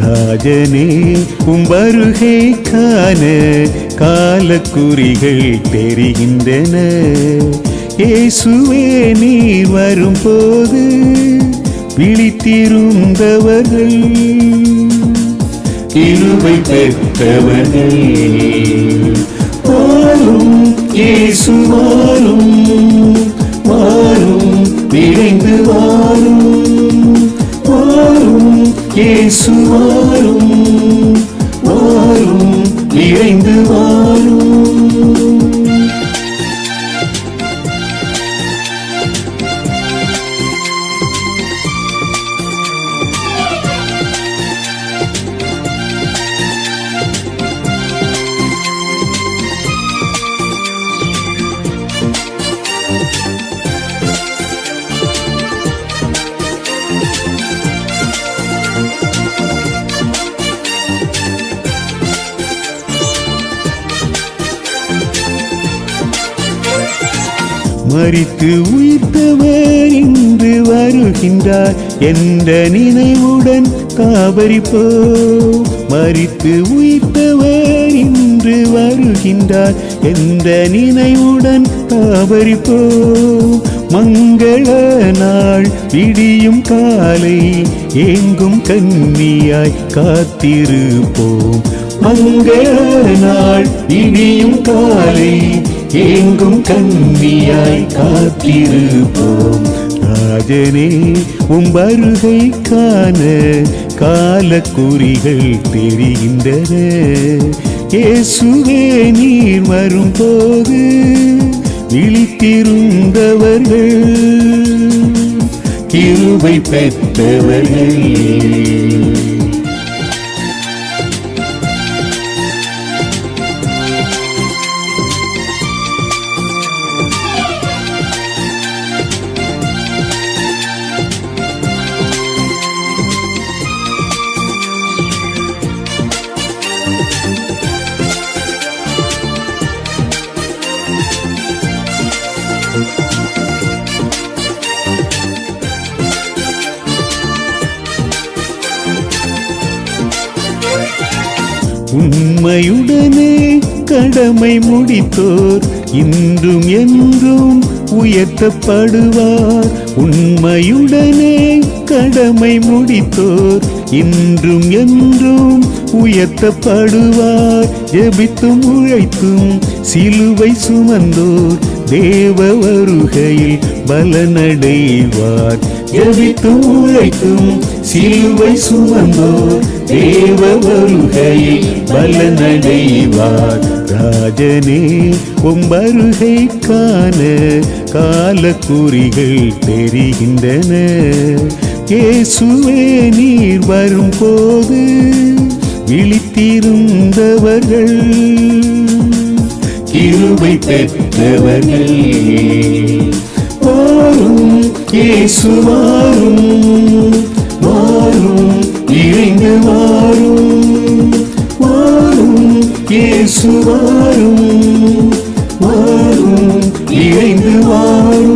ராஜனே உம் காலக்குறிகள் தெரிகின்றன. இயேசுவே நீ வரும்போது விழித்திருந்தவர்கள். இருவை பெற்றவர்கள். போலும் இயேசு இயேசு வாரும் வாரும் நிறைந்து வாரும். மறித்து உயிர்த்தவர் இன்று வருகின்றார். என்ற நினைவுடன் தாபரிப்போ மறித்து உயிர்த்தவர் இன்று வருகின்றார். என்ற நினைவுடன் தாபரிப்போ மங்கள நாள் விடியும் காலை எங்கும் கன்னியாய் காத்திருப்போம். மங்கள நாள் விடியும் காலை எங்கும் கண்ணியாய் காத்திருப்போம். ராஜனே உம் வருகை காண காலக்குறிகள் தெரிகின்றன. இயேசுவே நீர் வரும்போது விழித்திருந்தவர்கள். கிருபை பெற்றவர்கள். உண்மையுடனே கடமை முடித்தோர் இன்றும் என்றும் உயர்த்தப்படுவார். உண்மையுடனே கடமை முடித்தோர் இன்றும் என்றும் உயர்த்தப்படுவார். ஜெபித்தும் உழைத்தும் சிலுவை சுமந்தோர் தேவ வருகையில் பலனடைவார். ஜெபித்தும் உழைக்கும் சிலுவை சுமந்தோர். தேவ வருகையில் பலனடைவார். ராஜனே உம் காண காலக்குறிகள் தெரிகின்றன. இயேசுவே நீர் வரும்போது விழித்திருந்தவர்கள். கிருபை ஆண்டவனே மாறும் இயேசு மாறும் மாறும் இறைந்து மாறும் மாறும் இயேசு மாறும் மாறும் இறைந்து மாறும்